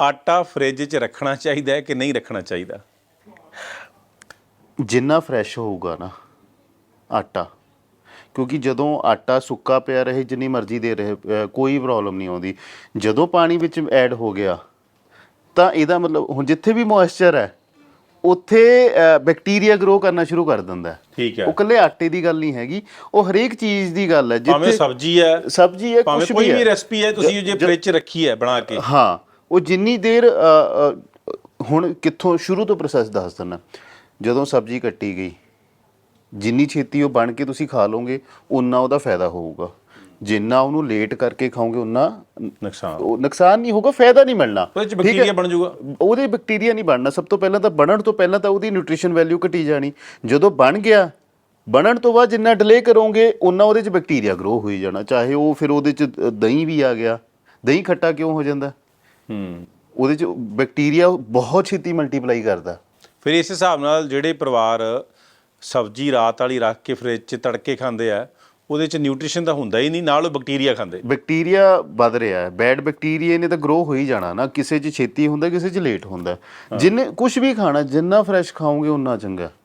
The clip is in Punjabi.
ਆਟਾ ਫ੍ਰਿਜ 'ਚ ਰੱਖਣਾ ਚਾਹੀਦਾ ਹੈ ਕਿ ਨਹੀਂ ਰੱਖਣਾ ਚਾਹੀਦਾ? ਜਿੰਨਾ ਫਰੈਸ਼ ਹੋਊਗਾ ਨਾ ਆਟਾ। ਕਿਉਂਕਿ ਜਦੋਂ ਆਟਾ ਸੁੱਕਾ ਪਿਆ ਰਹੇ ਜਿੰਨੀ ਮਰਜ਼ੀ ਦੇ ਰਹੇ ਅ, ਕੋਈ ਪ੍ਰੋਬਲਮ ਨਹੀਂ ਆਉਂਦੀ। ਜਦੋਂ ਪਾਣੀ ਵਿੱਚ ਐਡ ਹੋ ਗਿਆ ਤਾਂ ਇਹਦਾ ਮਤਲਬ ਹੁਣ ਜਿੱਥੇ ਵੀ ਮੋਇਸਚਰ ਹੈ ਉੱਥੇ ਬੈਕਟੀਰੀਆ ਗਰੋ ਕਰਨਾ ਸ਼ੁਰੂ ਕਰ ਦਿੰਦਾ ਹੈ। ਠੀਕ ਹੈ। ਉਹ ਕੱਲੇ ਆਟੇ ਦੀ ਗੱਲ ਨਹੀਂ ਹੈਗੀ ਉਹ ਹਰੇਕ ਚੀਜ਼ ਦੀ ਗੱਲ ਹੈ ਭਾਵੇਂ ਸਬਜ਼ੀ ਹੈ ਸਬਜ਼ੀ ਹੈ ਭਾਵੇਂ ਕੁਝ ਕੋਈ ਵੀ ਵੀ ਹੈ ਰੈਸਪੀ ਹੈ ਤੁਸੀਂ ਜੇ ਫ੍ਰਿਜ 'ਚ ਰੱਖੀ ਹੈ ਬਣਾ ਕੇ। ਹਾਂ। ਉਹ ਜਿੰਨੀ ਦੇਰ ਹੁਣ ਕਿੱਥੋਂ ਸ਼ੁਰੂ ਤੋਂ ਪ੍ਰੋਸੈਸ ਦੱਸ ਦਿੰਦਾ। ਜਦੋਂ ਸਬਜ਼ੀ ਕੱਟੀ ਗਈ ਜਿੰਨੀ ਛੇਤੀ ਉਹ ਬਣ ਕੇ ਤੁਸੀਂ ਖਾ ਲਓਗੇ ਉਨਾ ਉਹਦਾ ਫਾਇਦਾ ਹੋਊਗਾ। ਜਿੰਨਾ ਉਹਨੂੰ ਲੇਟ ਕਰਕੇ ਖਾਓਗੇ ਉਨਾ ਨੁਕਸਾਨ। ਉਹ ਨੁਕਸਾਨ ਨਹੀਂ ਹੋਊਗਾ ਫਾਇਦਾ ਨਹੀਂ ਮਿਲਣਾ। ਉਹਦੇ 'ਚ? ਬੈਕਟੀਰੀਆ ਬਣ ਜਾਊਗਾ। ਉਹਦੇ ਬੈਕਟੀਰੀਆ ਨਹੀਂ ਬਣਨਾ। ਸਭ ਤੋਂ ਪਹਿਲਾਂ ਤਾਂ ਬਣਨ ਤੋਂ ਪਹਿਲਾਂ ਤਾਂ ਉਹਦੀ ਨਿਊਟ੍ਰੀਸ਼ਨ ਵੈਲਿਊ ਘਟੀ ਜਾਣੀ। ਜਦੋਂ ਬਣ ਗਿਆ ਬਣਨ ਤੋਂ ਬਾਅਦ ਜਿੰਨਾ ਡਿਲੇ ਕਰੋਗੇ ਉਨਾ ਉਹਦੇ ਚ ਬੈਕਟੀਰੀਆ ਗਰੋ ਹੋਈ ਜਾਣਾ। ਚਾਹੇ ਉਹ ਫਿਰ ਉਹਦੇ ਚ ਦਹੀਂ ਵੀ ਆ ਗਿਆ। ਦਹੀਂ ਖੱਟਾ ਕਿਉਂ ਹੋ ਜਾਂਦਾ? ਹੂੰ। ਉਹਦੇ ਚ ਬੈਕਟੀਰੀਆ ਬਹੁਤ ਛੇਤੀ ਮਲਟੀਪਲਾਈ ਕਰਦਾ। ਫਿਰ ਇਸ ਹਿਸਾਬ ਨਾਲ ਜਿਹੜੇ ਪਰਿਵਾਰ ਸਬਜ਼ੀ ਰਾਤ ਵਾਲੀ ਰੱਖ ਕੇ ਫ੍ਰਿਜ 'ਚ ਤੜਕੇ ਖਾਂਦੇ ਆ ਉਹਦੇ 'ਚ ਨਿਊਟ੍ਰੀਸ਼ਨ ਤਾਂ ਹੁੰਦਾ ਹੀ ਨਹੀਂ ਨਾਲ ਉਹ ਬੈਕਟੀਰੀਆ ਖਾਂਦੇ। ਬੈਕਟੀਰੀਆ ਵੱਧ ਰਿਹਾ ਹੈ। ਬੈਡ ਬੈਕਟੀਰੀਆ ਨੇ ਤਾਂ ਗਰੋ ਹੋ ਹੀ ਜਾਣਾ ਨਾ। ਕਿਸੇ ਚ ਛੇਤੀ ਹੁੰਦਾ ਕਿਸੇ ਚ ਲੇਟ ਹੁੰਦਾ। ਜਿੰਨੇ ਕੁਝ ਵੀ ਖਾਣਾ ਜਿੰਨਾ ਫਰੈਸ਼ ਖਾਓਗੇ ਉਨਾ ਚੰਗਾ।